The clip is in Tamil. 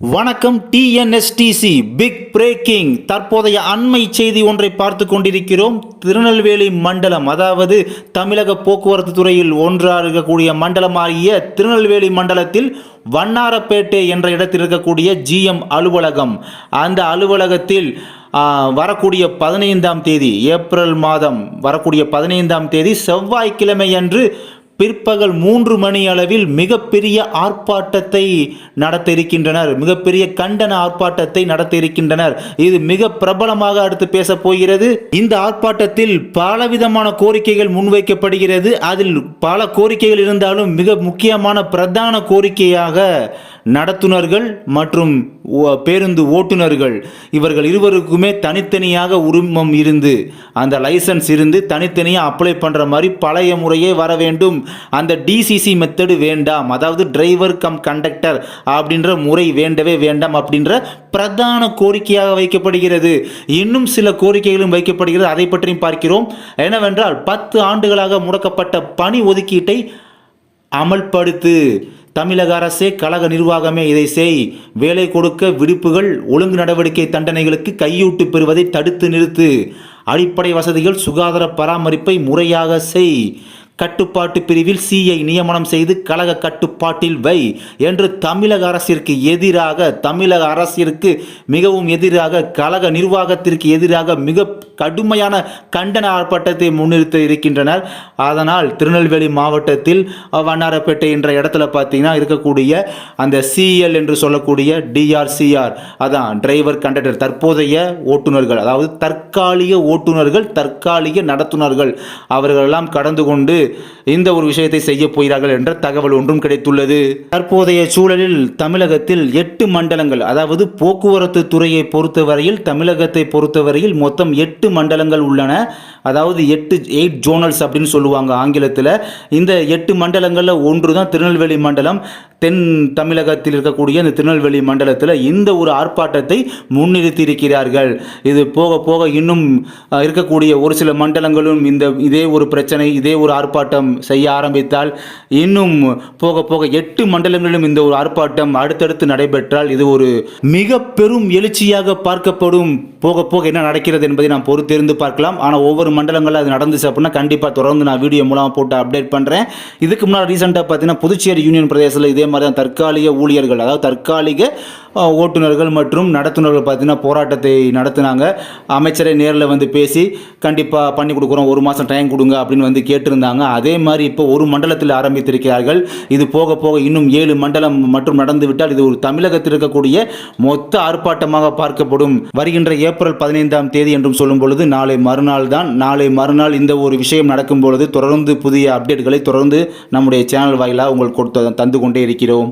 வணக்கம் டிஎன்எஸ்டிசி பிக் பிரேக்கிங் தற்போதைய அண்மை செய்தி ஒன்றை பார்த்து கொண்டிருக்கிறோம். திருநெல்வேலி மண்டலம் அதாவது தமிழக போக்குவரத்து துறையில் ஒன்றாக இருக்கக்கூடிய மண்டலமாகிய திருநெல்வேலி மண்டலத்தில் வண்ணாரப்பேட்டை என்ற இடத்தில் இருக்கக்கூடிய ஜிஎம் அலுவலகம். அந்த அலுவலகத்தில் வரக்கூடிய பதினைந்தாம் தேதி ஏப்ரல் மாதம் வரக்கூடிய பதினைந்தாம் தேதி செவ்வாய்க்கிழமை அன்று பிற்பகல் மூன்று மணி அளவில் மிகப்பெரிய ஆர்ப்பாட்டத்தை நடத்த இருக்கின்றனர் மிகப்பெரிய கண்டன ஆர்ப்பாட்டத்தை நடத்த இருக்கின்றனர் இது மிக பிரபலமாக அடுத்து பேச போகிறது. இந்த ஆர்ப்பாட்டத்தில் பலவிதமான கோரிக்கைகள் முன்வைக்கப்படுகிறது. அதில் பல கோரிக்கைகள் இருந்தாலும் மிக முக்கியமான பிரதான கோரிக்கையாக நடத்துனர்கள் மற்றும் ஓ- பேருந்து ஓட்டுநர்கள். இவர்கள் இருவருக்குமே தனித்தனியாக உரிமம் இருந்து அந்த லைசன்ஸ் இருந்து தனித்தனியாக அப்ளை பண்ணுற மாதிரி பழைய முறையே வர வேண்டும். அந்த டிசிசி மெத்தடு வேண்டாம். அதாவது டிரைவர் கம் கண்டக்டர் அப்படின்ற முறை வேண்டவே வேண்டாம் அப்படின்ற பிரதான கோரிக்கையாக வைக்கப்படுகிறது. இன்னும் சில கோரிக்கைகளும் வைக்கப்படுகிறது. அதை பற்றியும் பார்க்கிறோம். என்னவென்றால் பத்து ஆண்டுகளாக முடக்கப்பட்ட பணி ஒதுக்கீட்டை அமல்படுத்து. தமிழக அரசே கழக நிர்வாகமே இதை செய். வேலை கொடுக்க விடுப்புகள் ஒழுங்கு நடவடிக்கை தண்டனைகளுக்கு கையூட்டு பெறுவதை தடுத்து நிறுத்து. அடிப்படை வசதிகள் சுகாதார பராமரிப்பை முறையாக செய். கட்டுப்பாட்டு பிரிவில் சிஐ நியமனம் செய்து கழக கட்டுப்பாட்டில் வை என்று தமிழக அரசிற்கு எதிராக தமிழக அரசிற்கு மிகவும் எதிராக கழக நிர்வாகத்திற்கு எதிராக மிக கடுமையான கண்டன ஆர்ப்பாட்டத்தை முன்னிறுத்த இருக்கின்றனர். அதனால் திருநெல்வேலி மாவட்டத்தில் வண்ணாரப்பேட்டை என்ற இடத்துல பார்த்தீங்கன்னா இருக்கக்கூடிய அந்த சிஎல் என்று சொல்லக்கூடிய டிஆர்சிஆர் அதான் டிரைவர் கண்டக்டர் தற்போதைய ஓட்டுநர்கள் அதாவது தற்காலிக ஓட்டுநர்கள் தற்காலிக நடத்துனர்கள் அவர்களெல்லாம் கடந்து கொண்டு இந்த ஒரு விஷயத்தை செய்ய போகிறார்கள் என்ற தகவல் ஒன்றும் கிடைத்துள்ளது. தற்போதைய சூழலில் தமிழகத்தில் எட்டு மண்டலங்கள் அதாவது போக்குவரத்து துறையை பொறுத்தவரையில் தமிழகத்தை பொறுத்தவரையில் மொத்தம் எட்டு மண்டலங்கள் உள்ளன. அதாவது எட்டு எயிட் ஜோனல்ஸ் அப்படின்னு சொல்லுவாங்க ஆங்கிலத்தில். இந்த எட்டு மண்டலங்களில் ஒன்று தான் திருநெல்வேலி மண்டலம். தென் தமிழகத்தில் இருக்கக்கூடிய இந்த திருநெல்வேலி மண்டலத்தில் இந்த ஒரு ஆர்ப்பாட்டத்தை முன்னிறுத்தி இருக்கிறார்கள் இது போக போக இன்னும் இருக்கக்கூடிய ஒரு சில மண்டலங்களும் இந்த இதே ஒரு பிரச்சனை இதே ஒரு ஆர்ப்பாட்டம் செய்ய ஆரம்பித்தால் இன்னும் போக போக எட்டு மண்டலங்களிலும் இந்த ஒரு ஆர்ப்பாட்டம் அடுத்தடுத்து நடைபெற்றால் இது ஒரு மிக பெரும் எழுச்சியாக பார்க்கப்படும் போக போக என்ன நடக்கிறது என்பதை நாம் பொறுத்திருந்து பார்க்கலாம். ஆனால் ஒவ்வொரு மண்டலங்களில் அது நடந்துச்சு அப்படின்னா கண்டிப்பாக தொடர்ந்து நான் வீடியோ மூலமாக போட்டு அப்டேட் பண்ணுறேன் இதுக்கு முன்னாடி ரீசெண்டாக பார்த்தீங்கன்னா புதுச்சேரி யூனியன் பிரதேசத்தில் இதே மாதிரி தான் தற்காலிக ஊழியர்கள் அதாவது தற்காலிக ஓட்டுநர்கள் மற்றும் நடத்துனர்கள் பார்த்தீங்கன்னா போராட்டத்தை நடத்தினாங்க. அமைச்சரை நேரில் வந்து பேசி கண்டிப்பாக பண்ணி கொடுக்குறோம் ஒரு மாதம் டைம் கொடுங்க அப்படின்னு வந்து கேட்டிருந்தாங்க. அதே மாதிரி இப்போ ஒரு மண்டலத்தில் ஆரம்பித்திருக்கிறார்கள். இது போக போக இன்னும் ஏழு மண்டலம் மற்றும் நடந்துவிட்டால் இது ஒரு தமிழகத்தில் இருக்கக்கூடிய மொத்த ஆர்ப்பாட்டமாக பார்க்கப்படும். வருகின்ற ஏப்ரல் பதினைந்தாம் தேதி என்றும் சொல்லும் பொழுது நாளை மறுநாள் தான். நாளை மறுநாள் இந்த ஒரு விஷயம் நடக்கும் பொழுது தொடர்ந்து புதிய அப்டேட்களை தொடர்ந்து நம்முடைய சேனல் வாயிலாக உங்களுக்கு கொடுத்து தந்து கொண்டே இருக்கிறோம்.